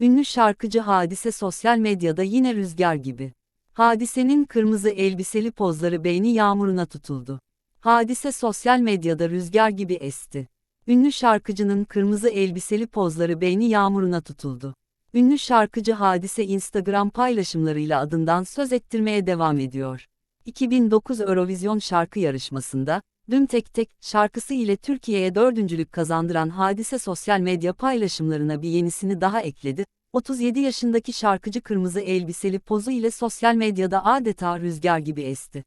Ünlü şarkıcı Hadise sosyal medyada yine rüzgar gibi. Hadise'nin kırmızı elbiseli pozları beğeni yağmuruna tutuldu. Hadise sosyal medyada rüzgar gibi esti. Ünlü şarkıcının kırmızı elbiseli pozları beğeni yağmuruna tutuldu. Ünlü şarkıcı Hadise Instagram paylaşımlarıyla adından söz ettirmeye devam ediyor. 2009 Eurovision şarkı yarışmasında, Düm Tek Tek şarkısı ile Türkiye'ye dördüncülük kazandıran Hadise sosyal medya paylaşımlarına bir yenisini daha ekledi. 37 yaşındaki şarkıcı kırmızı elbiseli pozu ile sosyal medyada adeta rüzgar gibi esti.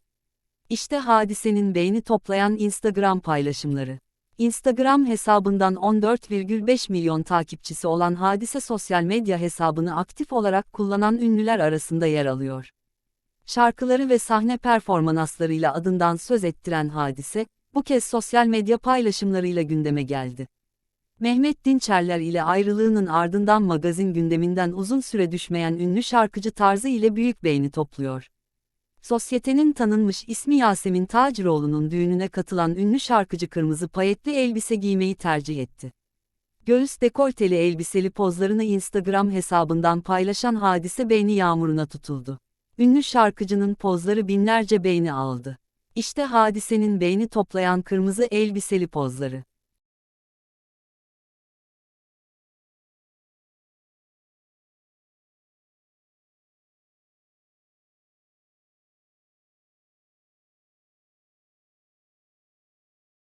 İşte Hadise'nin beğeni toplayan Instagram paylaşımları. Instagram hesabından 14,5 milyon takipçisi olan Hadise sosyal medya hesabını aktif olarak kullanan ünlüler arasında yer alıyor. Şarkıları ve sahne performanslarıyla adından söz ettiren Hadise, bu kez sosyal medya paylaşımlarıyla gündeme geldi. Mehmet Dinçerler ile ayrılığının ardından magazin gündeminden uzun süre düşmeyen ünlü şarkıcı tarzı ile büyük beğeni topluyor. Sosyetenin tanınmış ismi Yasemin Taciroğlu'nun düğününe katılan ünlü şarkıcı kırmızı payetli elbise giymeyi tercih etti. Göğüs dekolteli elbiseli pozlarını Instagram hesabından paylaşan hadise beğeni yağmuruna tutuldu. Ünlü şarkıcının pozları binlerce beğeni aldı. İşte hadisenin beğeni toplayan kırmızı elbiseli pozları.